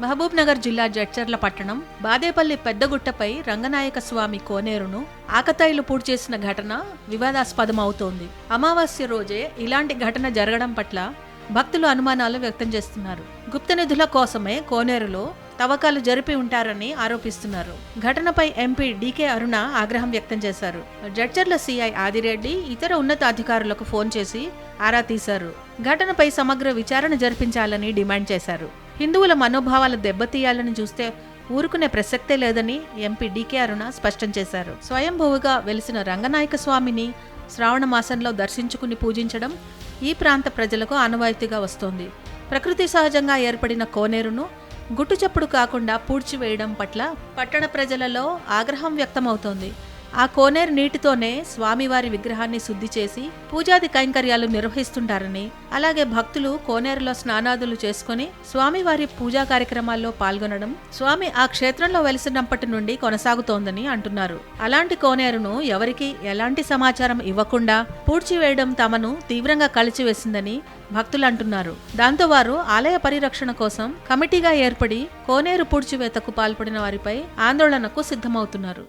మహబూబ్నగర్ జిల్లా జడ్చర్ల పట్టణం బాదేపల్లి పెద్దగుట్టపై రంగనాయక స్వామి కోనేరును ఆకతాయిలు పూడ్చేసిన చేసిన ఘటన వివాదాస్పదం అవుతోంది అమావాస్య రోజే ఇలాంటి ఘటన జరగడం పట్ల భక్తులు అనుమానాలు వ్యక్తం చేస్తున్నారు. గుప్త నిధుల కోసమే కోనేరులో తవ్వకాలు జరిపి ఉంటారని ఆరోపిస్తున్నారు. ఘటనపై ఎంపీ డీకే అరుణ ఆగ్రహం వ్యక్తం చేశారు. జడ్చర్ల సిఐ ఆదిరెడ్డి ఇతర ఉన్నతాధికారులకు ఫోన్ చేసి ఆరా తీశారు. ఘటనపై సమగ్ర విచారణ జరిపించాలని డిమాండ్ చేశారు. హిందువుల మనోభావాలు దెబ్బతీయాలని చూస్తే ఊరుకునే ప్రసక్తే లేదని ఎంపీ డీకే అరుణ స్పష్టం చేశారు. స్వయంభూవుగా వెలిసిన రంగనాయక స్వామిని శ్రావణ మాసంలో దర్శించుకుని పూజించడం ఈ ప్రాంత ప్రజలకు ఆనవాయితీగా వస్తోంది. ప్రకృతి సహజంగా ఏర్పడిన కోనేరును గుట్టుచప్పుడు కాకుండా పూడ్చివేయడం పట్ల పట్టణ ప్రజలలో ఆగ్రహం వ్యక్తమవుతోంది. ఆ కోనేరు నీటితోనే స్వామివారి విగ్రహాన్ని శుద్ధి చేసి పూజాది కైంకర్యాలు నిర్వహిస్తుంటారని అలాగే భక్తులు కోనేరులో స్నానాదులు చేసుకుని స్వామివారి పూజా కార్యక్రమాల్లో పాల్గొనడం స్వామి ఆ క్షేత్రంలో వెలిసినప్పటి నుండి కొనసాగుతోందని అంటున్నారు. అలాంటి కోనేరును ఎవరికి ఎలాంటి సమాచారం ఇవ్వకుండా పూడ్చివేయడం తమను తీవ్రంగా కలిచివేసిందని భక్తులు అంటున్నారు. దాంతో వారు ఆలయ పరిరక్షణ కోసం కమిటీగా ఏర్పడి కోనేరు పూడ్చివేతకు పాల్పడిన వారిపై ఆందోళనకు సిద్ధమవుతున్నారు.